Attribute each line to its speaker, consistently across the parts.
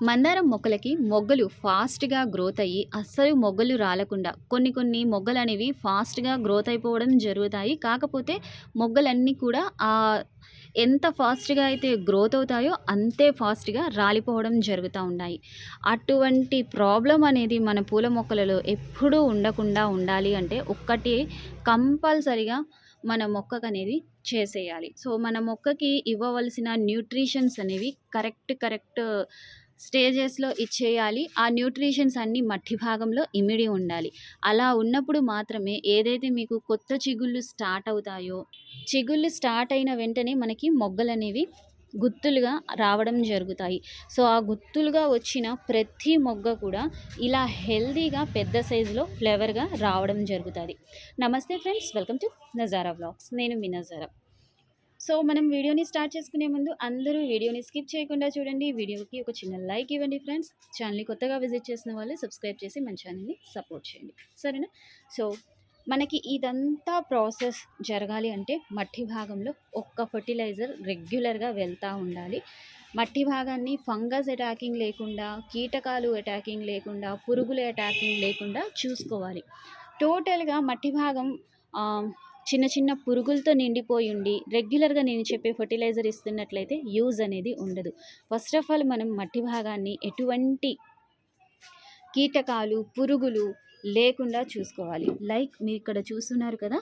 Speaker 1: మందారం మొక్కలకి మొగ్గలు ఫాస్ట్‌గా గ్రోత్ అయ్యి, అస్సలు మొగ్గలు రాలకుండా కొన్ని కొన్ని మొగ్గలనేవి ఫాస్ట్‌గా గ్రోత్ అయిపోవడం జరుగుతాయి. కాకపోతే మొగ్గలన్నీ కూడా ఆ ఎంత ఫాస్ట్‌గా అయితే గ్రోత్ అవుతాయో అంతే ఫాస్ట్‌గా రాలిపోవడం జరుగుతూ ఉన్నాయి. అటువంటి ప్రాబ్లం అనేది మన పూల మొక్కలలో ఎప్పుడూ ఉండకుండా ఉండాలి అంటే ఒక్కటి కంపల్సరిగా మన మొక్కకు అనేది చేసేయాలి. సో, మన మొక్కకి ఇవ్వవలసిన న్యూట్రిషన్స్ అనేవి కరెక్ట్, కరెక్ట్ స్టేజెస్‌లో ఇచ్చేయాలి. ఆ న్యూట్రిషన్స్ అన్నీ మట్టి భాగంలో ఇమిడి ఉండాలి. అలా ఉన్నప్పుడు మాత్రమే ఏదైతే మీకు కొత్త చిగుళ్ళు స్టార్ట్ అవుతాయో, చిగుళ్ళు స్టార్ట్ అయిన వెంటనే మనకి మొగ్గలు అనేవి గుత్తులుగా రావడం జరుగుతాయి. సో, ఆ గుత్తులుగా వచ్చిన ప్రతి మొగ్గ కూడా ఇలా హెల్తీగా పెద్ద సైజులో ఫ్లేవర్గా రావడం జరుగుతుంది నమస్తే friends welcome to Nazara blogs నేను మీ నజారా. సో, మనం వీడియోని స్టార్ట్ చేసుకునే ముందు అందరూ వీడియోని స్కిప్ చేయకుండా చూడండి. వీడియోకి ఒక చిన్న లైక్ ఇవ్వండి ఫ్రెండ్స్. ఛానల్‌ని కొత్తగా విజిట్ చేసిన వాళ్ళు సబ్స్క్రైబ్ చేసి మన ఛానల్‌ని సపోర్ట్ చేయండి. సరేనా? సో, మనకి ఇదంతా ప్రాసెస్ జరగాలి అంటే మట్టి భాగంలో ఒక్క ఫర్టిలైజర్ రెగ్యులర్‌గా వెళ్తూ ఉండాలి. మట్టి భాగాన్ని ఫంగస్ అటాకింగ్ లేకుండా, కీటకాలు అటాకింగ్ లేకుండా, పురుగులు అటాకింగ్ లేకుండా చూసుకోవాలి. టోటల్‌గా మట్టి భాగం చిన్న చిన్న పురుగులతో నిండిపోయి ఉండి రెగ్యులర్‌గా నేను చెప్పే ఫర్టిలైజర్ ఇస్తున్నట్లయితే యూజ్ అనేది ఉండదు. ఫస్ట్ ఆఫ్ ఆల్ మనం మట్టి భాగాన్ని ఎటువంటి కీటకాలు, పురుగులు లేకుండా చూసుకోవాలి. లైక్ మీరు ఇక్కడ చూస్తున్నారు కదా!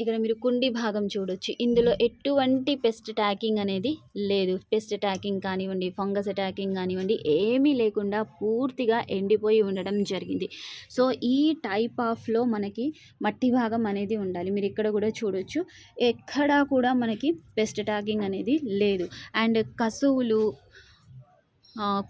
Speaker 1: ఇక్కడ మీరు కుండీ భాగం చూడొచ్చు. ఇందులో ఎటువంటి పెస్ట్ అటాకింగ్ అనేది లేదు. పెస్ట్ అటాకింగ్ కానివ్వండి, ఫంగస్ అటాకింగ్ కానివ్వండి ఏమీ లేకుండా పూర్తిగా ఎండిపోయి ఉండడం జరిగింది. సో, ఈ టైప్ ఆఫ్‌లో మనకి మట్టి భాగం అనేది ఉండాలి. మీరు ఇక్కడ కూడా చూడొచ్చు. ఎక్కడా కూడా మనకి పెస్ట్ అటాకింగ్ అనేది లేదు. అండ్ కసువులు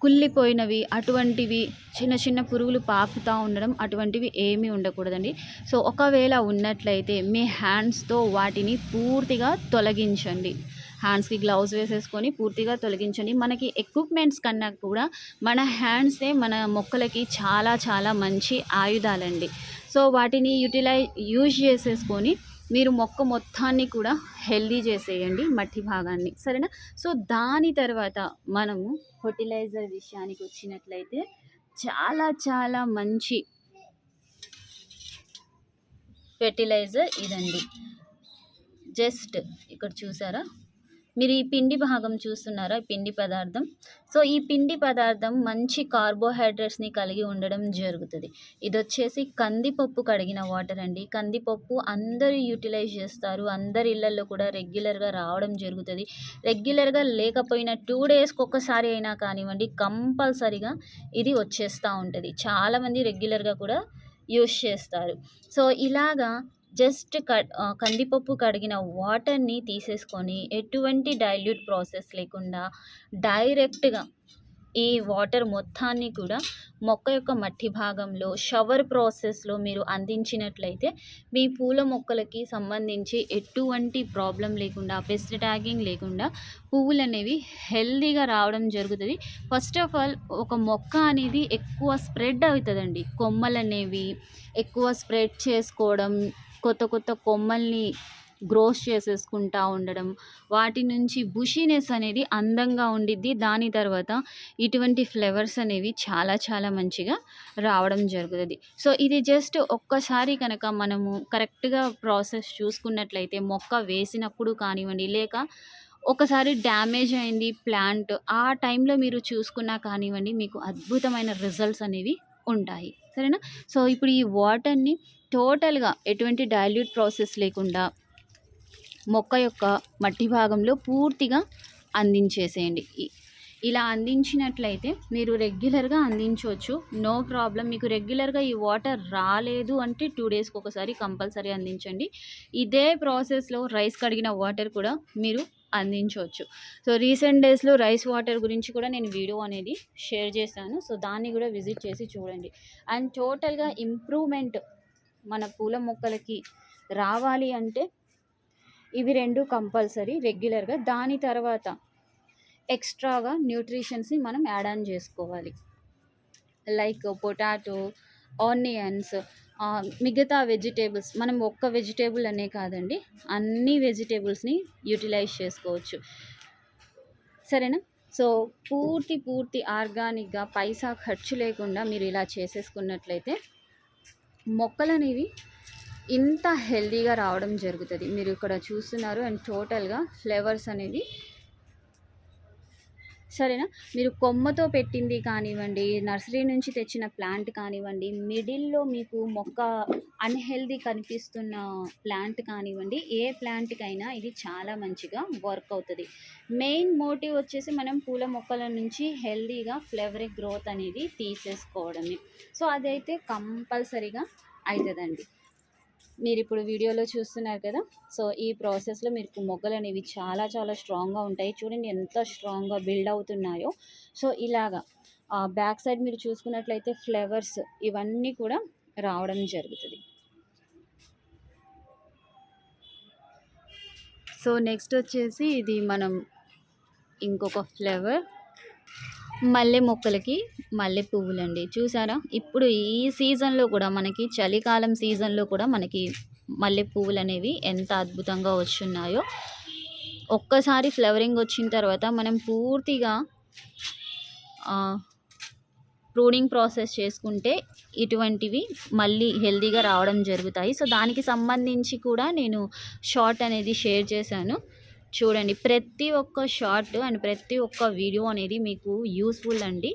Speaker 1: కుళ్ళిపోయినవి అటువంటివి చిన్న చిన్న పురుగులు పాకుతూ ఉండడం అటువంటివి ఏమీ ఉండకూడదండి. సో, ఒకవేళ ఉన్నట్లయితే మీ హ్యాండ్స్‌తో వాటిని పూర్తిగా తొలగించండి. హ్యాండ్స్‌కి గ్లౌజ్ వేసేసుకొని పూర్తిగా తొలగించండి. మనకి ఎక్విప్‌మెంట్స్ కన్నా కూడా మన హ్యాండ్సే మన మొక్కలకి చాలా చాలా మంచి ఆయుధాలండి. సో, వాటిని యూటిలైజ్ యూజ్ చేసేసుకొని మీరు మొక్క మొత్తాన్ని కూడా హెల్దీ చేసేయండి మట్టి భాగాన్ని. సరేనా? సో, దాని తర్వాత మనము ఫెర్టిలైజర్ విషయానికి వచ్చినట్లయితే చాలా చాలా మంచి ఫెర్టిలైజర్ ఇదండి. జస్ట్ ఇక్కడ చూసారా? మీరు ఈ పిండి భాగం చూస్తున్నారా? పిండి పదార్థం. సో, ఈ పిండి పదార్థం మంచి కార్బోహైడ్రేట్స్‌ని కలిగి ఉండడం జరుగుతుంది ఇది వచ్చేసి కందిపప్పు కడిగిన వాటర్ అండి. కందిపప్పు అందరూ యుటిలైజ్ చేస్తారు. అందరి ఇళ్ళలో కూడా రెగ్యులర్‌గా రావడం జరుగుతుంది రెగ్యులర్‌గా లేకపోయినా టూ డేస్‌కి ఒక్కసారి అయినా కానివ్వండి కంపల్సరిగా ఇది వచ్చేస్తూ ఉంటుంది చాలామంది రెగ్యులర్‌గా కూడా యూస్ చేస్తారు. సో, ఇలాగా జస్ట్ క కందిపప్పు కడిగిన వాటర్‌ని తీసేసుకొని ఎటువంటి డైల్యూట్ ప్రాసెస్ లేకుండా డైరెక్ట్‌గా ఈ వాటర్ మొత్తాన్ని కూడా మొక్క యొక్క మట్టి భాగంలో షవర్ ప్రాసెస్‌లో మీరు అందించినట్లయితే మీ పూల మొక్కలకి సంబంధించి ఎటువంటి ప్రాబ్లం లేకుండా పెస్ట్ ట్యాగింగ్ లేకుండా పువ్వులనేవి హెల్దీగా రావడం జరుగుతుంది ఫస్ట్ ఆఫ్ ఆల్ ఒక మొక్క అనేది ఎక్కువ స్ప్రెడ్ అవుతదండి. కొమ్మలనేవి ఎక్కువ స్ప్రెడ్ చేసుకోవడం, కొత్త కొత్త కొమ్మల్ని గ్రోస్ చేసేసుకుంటా ఉండడం, వాటి నుంచి బుషీనెస్ అనేది అందంగా ఉండిద్ది. దాని తర్వాత ఇటువంటి ఫ్లేవర్స్ అనేవి చాలా చాలా మంచిగా రావడం జరుగుతుంది సో, ఇది జస్ట్ ఒక్కసారి కనుక మనము కరెక్ట్‌గా ప్రాసెస్ చూసుకున్నట్లయితే మొక్క వేసినప్పుడు కానివ్వండి, లేక ఒకసారి డ్యామేజ్ అయింది ప్లాంట్ ఆ టైంలో మీరు చూసుకున్నా కానివ్వండి మీకు అద్భుతమైన రిజల్ట్స్ అనేవి ఉంటాయి. సరేనా? సో, ఇప్పుడు ఈ వాటర్‌ని టోటల్‌గా ఎటువంటి డైల్యూట్ ప్రాసెస్ లేకుండా మొక్క యొక్క మట్టి భాగంలో పూర్తిగా అందించేసేయండి. ఇలా అందించినట్లయితే మీరు రెగ్యులర్‌గా అందించవచ్చు నో ప్రాబ్లం మీకు రెగ్యులర్‌గా ఈ వాటర్ రాలేదు అంటే టూ డేస్‌కి ఒకసారి కంపల్సరీ అందించండి. ఇదే ప్రాసెస్‌లో రైస్ కడిగిన వాటర్ కూడా మీరు అందించవచ్చు సో, రీసెంట్ డేస్‌లో రైస్ వాటర్ గురించి కూడా నేను వీడియో అనేది షేర్ చేశాను. సో, దాన్ని కూడా విజిట్ చేసి చూడండి. అండ్ టోటల్‌గా ఇంప్రూవ్‌మెంట్ మన పూల మొక్కలకి రావాలి అంటే ఇవి రెండు కంపల్సరీ రెగ్యులర్‌గా. దాని తర్వాత ఎక్స్‌ట్రాగా న్యూట్రిషన్స్‌ని మనం యాడ్ ఆన్ చేసుకోవాలి. లైక్ పొటాటో, ఆనియన్స్ మిగతా వెజిటేబుల్స్ మనం ఒక్క వెజిటేబుల్ అనే కాదండి. అన్ని వెజిటేబుల్స్ని యుటిలైజ్ చేసుకోవచ్చు. సరేనా? సో పూర్తి పూర్తి ఆర్గానిక్గా పైసా ఖర్చు లేకుండా మీరు ఇలా చేసేసుకున్నట్లయితే మొక్కలు అనేవి ఇంత హెల్దీగా రావడం జరుగుతుంది మీరు ఇక్కడ చూస్తున్నారు అండ్ టోటల్గా ఫ్లేవర్స్ అనేవి సరేనా? మీరు కొమ్మతో పెట్టింది కానివ్వండి నర్సరీ నుంచి తెచ్చిన ప్లాంట్ కానివ్వండి మిడిల్లో మీకు మొక్క అన్హెల్దీ కనిపిస్తున్న ప్లాంట్ కానివ్వండి ఏ ప్లాంట్కైనా ఇది చాలా మంచిగా వర్క్ అవుతుంది. మెయిన్ మోటివ్ వచ్చేసి మనం పూల మొక్కల నుంచి హెల్దీగా ఫ్లేవరీ గ్రోత్ అనేది తీసేసుకోవడమే. సో అదైతే కంపల్సరీగా అవుతుందండి మీరు ఇప్పుడు వీడియోలో చూస్తున్నారు కదా సో ఈ ప్రాసెస్లో మీకు మొగ్గలు అనేవి చాలా చాలా స్ట్రాంగ్గా ఉంటాయి. చూడండి ఎంత స్ట్రాంగ్గా బిల్డ్ అవుతున్నాయో. సో ఇలాగా బ్యాక్ సైడ్ మీరు చూసుకున్నట్లయితే ఫ్లవర్స్ ఇవన్నీ కూడా రావడం జరుగుతుంది. సో నెక్స్ట్ వచ్చేసి ఇది మనం ఇంకొక ఫ్లేవర్ మల్లె మొక్కలకి మల్లె పువ్వులండి చూసారా? ఇప్పుడు ఈ సీజన్లో కూడా మనకి చలికాలం సీజన్లో కూడా మనకి మల్లె పువ్వులు అనేవి ఎంత అద్భుతంగా వచ్చున్నాయో. ఒక్కసారి ఫ్లవరింగ్ వచ్చిన తర్వాత మనం పూర్తిగా ప్రూడింగ్ ప్రాసెస్ చేసుకుంటే ఇటువంటివి మళ్ళీ హెల్దీగా రావడం జరుగుతాయి. సో దానికి సంబంధించి కూడా నేను షార్ట్ అనేది షేర్ చేశాను. చూడండి. ప్రతి ఒక్క షార్ట్ అండ్ ప్రతి ఒక్క వీడియో అనేది మీకు యూస్ఫుల్ అండి.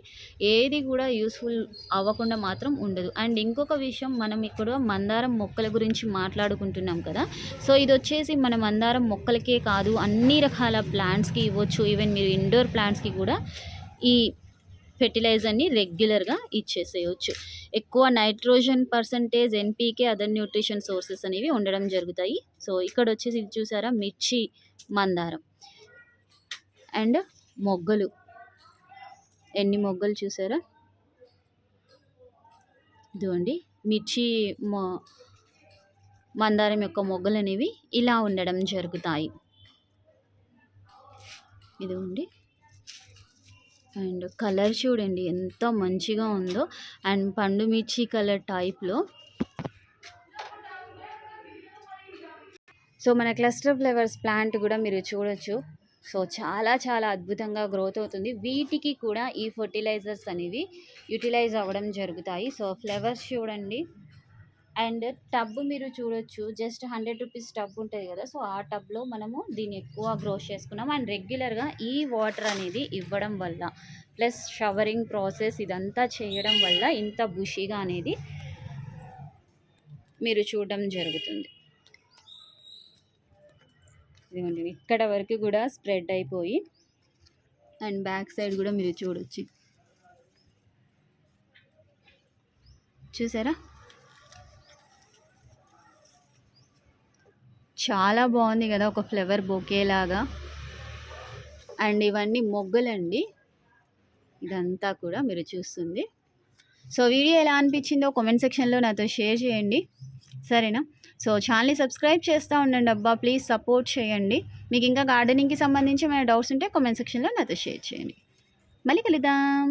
Speaker 1: ఏది కూడా యూస్ఫుల్ అవ్వకుండా మాత్రం ఉండదు. అండ్ ఇంకొక విషయం మనం ఇక్కడ మందారం మొక్కల గురించి మాట్లాడుకుంటున్నాం కదా. సో ఇది వచ్చేసి మన మందారం మొక్కలకే కాదు అన్ని రకాల ప్లాంట్స్కి ఇవ్వచ్చు. ఈవెన్ మీరు ఇండోర్ ప్లాంట్స్కి కూడా ఈ ఫెర్టిలైజర్ని రెగ్యులర్గా ఇచ్చేసేయచ్చు. ఎక్కువ nitrogen percentage NPK other nutrition sources అనేవి ఉండడం జరుగుతాయి. సో ఇక్కడ వచ్చేసి ఇది చూసారా? మిర్చి మందారం. అండ్ మొగ్గలు. ఎన్ని మొగ్గలు చూసారా? ఇదిగోండి. మిర్చి మొ మందారం యొక్క మొగ్గలు అనేవి ఇలా ఉండడం జరుగుతాయి. ఇదిగోండి. అండ్ కలర్ చూడండి ఎంత మంచిగా ఉందో. అండ్ పండు మిర్చి కలర్ టైప్లో సో మన క్లస్టర్ ఫ్లవర్స్ ప్లాంట్ కూడా మీరు చూడొచ్చు. సో చాలా చాలా అద్భుతంగా గ్రోత్ అవుతుంది. వీటికి కూడా ఈ ఫర్టిలైజర్స్ అనేవి యూటిలైజ్ అవ్వడం జరుగుతాయి. సో ఫ్లవర్స్ చూడండి. అండ్ టబ్ మీరు చూడొచ్చు. జస్ట్ హండ్రెడ్ రూపీస్ టబ్ ఉంటుంది కదా. సో ఆ టబ్లో మనము దీన్ని ఎక్కువ గ్రో చేసుకున్నాం. అండ్ రెగ్యులర్గా ఈ వాటర్ అనేది ఇవ్వడం వల్ల ప్లస్ షవరింగ్ ప్రాసెస్ ఇదంతా చేయడం వల్ల ఇంత బుషిగా అనేది మీరు చూడడం జరుగుతుంది. ఇదిగోండి ఇక్కడ వరకు కూడా స్ప్రెడ్ అయిపోయి అండ్ బ్యాక్ సైడ్ కూడా మీరు చూడొచ్చు. చూసారా? చాలా బాగుంది కదా ఒక ఫ్లవర్ బొకే లాగా అండ్ ఇవన్నీ మొగ్గలండి. ఇదంతా కూడా మీరు చూస్తుంది. సో వీడియో ఎలా అనిపించిందో కామెంట్ సెక్షన్లో నాతో షేర్ చేయండి. సరేనా? సో ఛానల్ని సబ్స్క్రైబ్ చేస్తూ ఉండండి అబ్బా ప్లీజ్ సపోర్ట్ చేయండి. మీకు ఇంకా గార్డెనింగ్కి సంబంధించి ఏమైనా డౌట్స్ ఉంటే కామెంట్ సెక్షన్లో నాతో షేర్ చేయండి. మళ్ళీ కలుద్దాం.